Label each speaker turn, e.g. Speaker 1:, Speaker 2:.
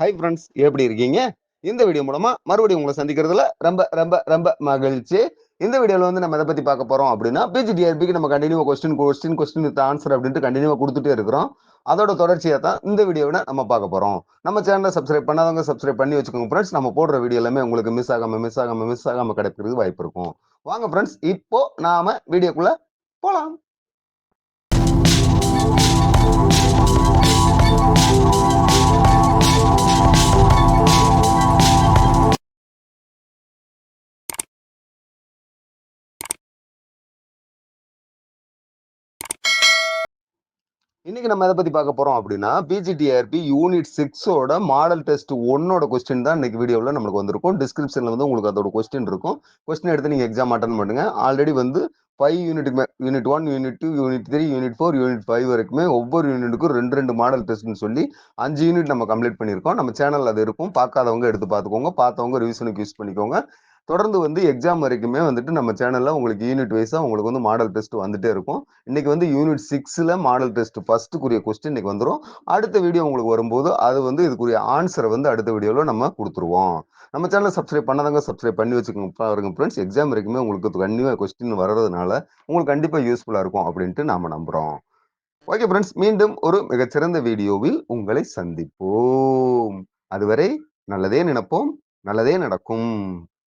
Speaker 1: Hi friends எப்படி இருக்கீங்க? இந்த வீடியோ மூலமா மறுபடியும் உங்களை சந்திக்கிறதுல ரொம்ப ரொம்ப ரொம்ப மகிழ்ச்சி. இந்த வீடியோவில் வந்து நம்ம எதை பற்றி பார்க்க போகிறோம் அப்படின்னா பிஜிடிஆர்பிக்கு நம்ம continue question question question answer அப்படின்ட்டு கண்டினியூவாக கொடுத்துட்டே இருக்கிறோம். அதோட தொடர்ச்சியை தான் இந்த வீடியோவை நம்ம பார்க்க போகிறோம் நம்ம சேனலை சப்ஸ்கிரைப் பண்ணாதவங்க சப்ஸ்கிரைப் பண்ணி வச்சுக்கோங்க ஃப்ரெண்ட்ஸ் நம்ம போடுற வீடியோ எல்லாமே உங்களுக்கு மிஸ் ஆகாமல் மிஸ் ஆகாமல் மிஸ் ஆகாமல் கிடைக்கிறதுக்கு வாய்ப்பு இருக்கும். வாங்க ஃப்ரெண்ட்ஸ் இப்போ நாம வீடியோக்குள்ளே போகலாம் இன்னைக்கு நம்ம எதை பத்தி பார்க்க போறோம் அப்படின்னா பிஜிடிஆர்பி யூனிட் சிக்ஸோட மாடல் டெஸ்ட் ஒன்னோட கொஸ்டின் தான் இன்னைக்கு வீடியோவில் நம்மளுக்கு வந்திருக்கும். டிஸ்கிரிப்ஷன்ல வந்து உங்களுக்கு அதோட கொஸ்டின் இருக்கும். கொஸ்டின் எடுத்து நீங்க எக்ஸாம் அட்டன் பண்ணுங்க. ஆல்ரெடி வந்து ஃபைவ் யூனிட்டுக்கு unit one unit two unit three unit four unit five வரைக்குமே ஒவ்வொரு யூனிட்டுக்கும் ரெண்டு ரெண்டு மாடல் டெஸ்ட்னு சொல்லி அஞ்சு யூனிட் நம்ம கம்ப்ளீட் பண்ணியிருக்கோம். நம்ம சேனல் அது இருக்கும். பார்க்காதவங்க எடுத்து பார்த்துக்கோங்க. பார்த்தவங்க ரிவிஷனுக்கு யூஸ் பண்ணிக்கோங்க. தொடர்ந்து வந்து எக்ஸாம் வரைக்குமே வந்துட்டு நம்ம சேனல்ல உங்களுக்கு யூனிட் வைஸா உங்களுக்கு வந்து மாடல் டெஸ்ட் வந்துட்டே இருக்கும். இன்னைக்கு வந்து யூனிட் சிக்ஸ்ல மாடல் டெஸ்ட் ஃபர்ஸ்ட்டுக்குரிய கொஸ்டின் இன்னைக்கு வந்துடும் அடுத்த வீடியோ உங்களுக்கு வரும்போது அது வந்து இதுக்குரிய ஆன்சரை வந்து அடுத்த வீடியோவில் நம்ம கொடுத்துருவோம். நம்ம சேனலை சப்ஸ்கிரைப் பண்ணாதவங்க சப்ஸ்கிரைப் பண்ணி வச்சுக்கோங்க பாருங்க ஃப்ரெண்ட்ஸ் எக்ஸாம் வரைக்குமே உங்களுக்கு கண்டிப்பாக கொஸ்டின் வர்றதுனால உங்களுக்கு கண்டிப்பாக யூஸ்ஃபுல்லாக இருக்கும் அப்படின்ட்டு நாம நம்புகிறோம் ஓகே ஃப்ரெண்ட்ஸ் மீண்டும் ஒரு மிகச்சிறந்த வீடியோவில் உங்களை சந்திப்போம். அதுவரை நல்லதே நினைப்போம் நல்லதே நடக்கும்.